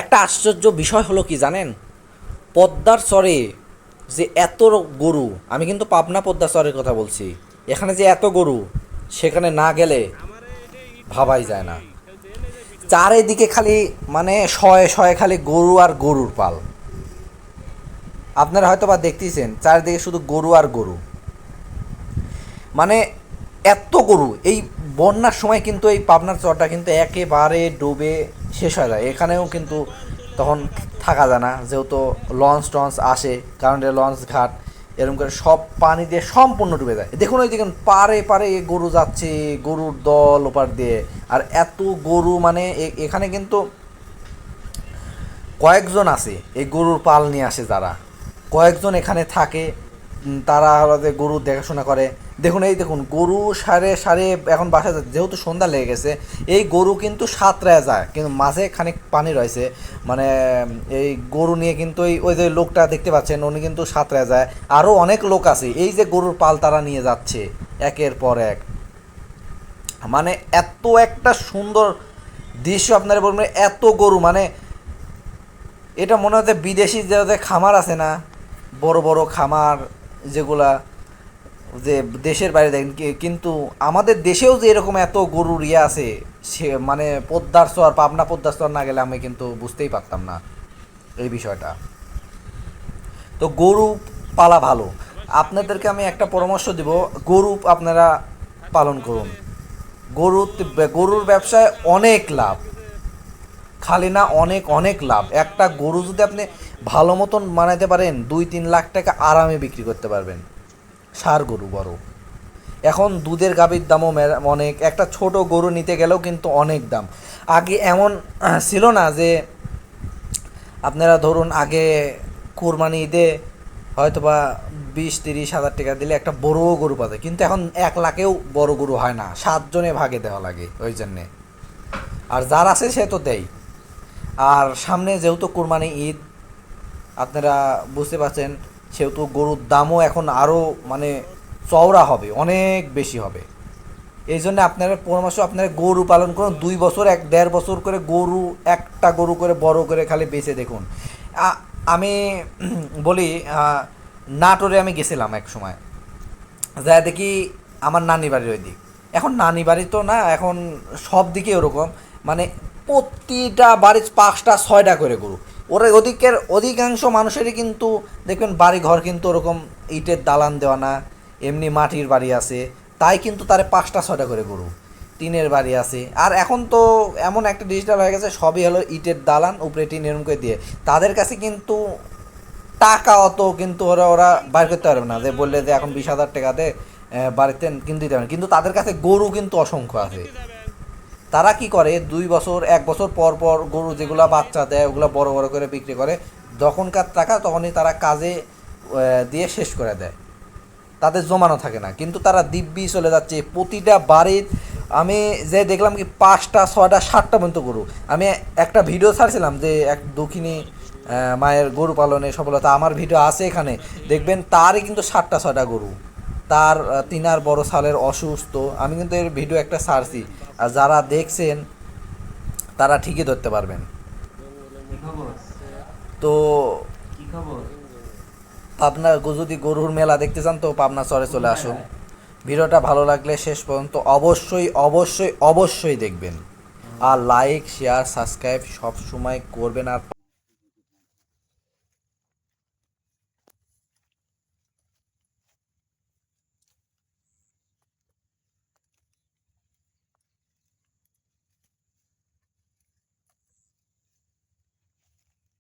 একটা আশ্চর্য বিষয় হলো কি জানেন? পদ্মার চরে যে এত গরু, আমি কিন্তু পাবনা পদ্মার চরের কথা বলছি, এখানে যে এত গরু, সেখানে না গেলে ভাবাই যায় না। চারিদিকে খালি মানে শয়ে শয়ে খালি গরু আর গরুর পাল। আপনারা হয়তো বা দেখতেছেন, চারিদিকে শুধু গরু আর গরু। মানে এত গরু, এই বন্যার সময় কিন্তু এই পাবনার চরটা কিন্তু একেবারে ডুবে শেষ হয়ে যায় এখানেও কিন্তু তখন থাকা যায় না। যেহেতু লঞ্চ টঞ্চ আসে কারণ লঞ্চ ঘাট, এরকম করে সব পানি দিয়ে সম্পূর্ণ ডুবে যায়। দেখুন ওই দেখুন, পারে পারে গরু যাচ্ছে গরুর দল ওপার দিয়ে। আর এত গরু মানে এখানে কিন্তু কয়েকজন আছে এই গরুর পাল নিয়ে আসে যারা। কয়েকজন এখানে থাকে তারা হচ্ছে গরু দেখাশোনা করে। দেখুন, এই দেখুন, গরু সারে সারে এখন বাসায় যাচ্ছে। যেহেতু সন্ধ্যা লেগে গেছে, এই গরু কিন্তু সাঁতরায় যায়, কিন্তু মাঝে খানিক পানি রয়েছে মানে এই গরু নিয়ে কিন্তু ওই ওই যে লোকটা দেখতে পাচ্ছেন, উনি কিন্তু সাঁতরায় যায় আরও অনেক লোক আছে, এই যে গরুর পাল তারা নিয়ে যাচ্ছে, একের পর এক মানে এত একটা সুন্দর দৃশ্য আপনারা বলবেন, এত গরু মানে এটা মনে হচ্ছে বিদেশি যে খামার আছে না, বড় বড় খামার যেগুলা যে দেশের বাইরে দেখেন কিন্তু আমাদের দেশেও যে এরকম এত গরুর ইয়ে আছে, সে মানে পদ্মার চর পাবনা পদ্মার চর না গেলে আমি কিন্তু বুঝতেই পারতাম না এই বিষয়টা। তো গরু পালা ভালো। আপনাদেরকে আমি একটা পরামর্শ দিব, গরু আপনারা পালন করুন। গরু গরুর ব্যবসায় অনেক লাভ। খালি না অনেক অনেক লাভ। একটা গরু যদি আপনি ভালো মতন মানাতে পারেন, দুই তিন লাখ টাকা আরামে বিক্রি করতে পারবেন। সার গরু বড়। এখন দুধের গাভীর দামও অনেক। একটা ছোট গরু নিতে গেলেও কিন্তু অনেক দাম। আগে এমন ছিল না যে আপনারা ধরুন আগে কোরবানি ঈদে হয়তো বা বিশ তিরিশ হাজার টাকা দিলে একটা বড় গরু পাবে কিন্তু এখন এক লাখেও বড় গরু হয় না। সাতজনে ভাগে দেওয়া লাগে ওই জন্যে। আর যার আছে সে তো দেয়। আর সামনে যেহেতু কোরবানি ঈদ, আপনারা বুঝতে পারছেন সেহেতু গরুর দামও এখন আরও মানে চওড়া হবে, অনেক বেশি হবে। এই জন্য আপনারা পরামর্শ, আপনারা গরু পালন করুন, দুই বছর, এক দেড় বছর করে গরু, একটা গরু করে, বড় করে খালি বেঁচে দেখুন। আমি বলি নাটোরে আমি গেছিলাম এক সময়। যা দেখি আমার নানি বাড়ির ওই দিক। এখন নানি বাড়ি তো না, এখন সব দিকে ওরকম। মানে প্রতিটা বাড়ির পাঁচটা, ছয়টা করে গরু। ওরা ওদিকের অধিকাংশ মানুষেরই কিন্তু, দেখবেন বাড়ি ঘর কিন্তু ওরকম ইটের দালান দেওয়া না, এমনি মাটির বাড়ি আছে, তাই কিন্তু তারে পাঁচটা, ছয়টা করে গরু, টিনের বাড়ি আছে। আর এখন তো এমন একটা ডিজিটাল হয়ে গেছে, সবই হলো ইটের দালান, উপরে টিন এরকম করে দিয়ে। তাদের কাছে কিন্তু টাকা অত কিন্তু ওরা ওরা বাইর করতে পারবে না, যে বললে যে এখন বিশ হাজার টাকাতে বাড়িতে কিনতে দিতে পারবে কিন্তু তাদের কাছে গরু কিন্তু অসংখ্য আছে। তারা কি করে? দুই বছর, এক বছর পর পর গরু যেগুলা বাচ্চা দেয়, ওগুলো বড় বড় করে বিক্রি করে যখনকার টাকা তখনই তারা কাজে দিয়ে শেষ করে দেয়। তাদের জমানো থাকে না। কিন্তু তারা দিব্যি চলে যাচ্ছে। প্রতিটা বাড়ির, আমি যে দেখলাম কি পাঁচটা, ছয়টা, সাতটা পর্যন্ত গরু। আমি একটা ভিডিও ছাড়ছিলাম যে এক দক্ষিণী মায়ের গরু পালনে সফলতা, আমার ভিডিও আছে এখানে। দেখবেন তারই কিন্তু সাতটা, ছয়টা গরু। তার তিনার বড় সালের অসুস্থ। আমি কিন্তু এর ভিডিও একটা ছাড়ছি। আর যারা দেখছেন, তারা ঠিকই ধরতে পারবেন। তো পাবনা, যদি গরুর মেলা দেখতে চান, তো পাবনা চরে চলে আসুন। ভিডিওটা ভালো লাগলে শেষ পর্যন্ত অবশ্যই অবশ্যই অবশ্যই দেখবেন। আর লাইক শেয়ার সাবস্ক্রাইব সব সময় করবেন। আর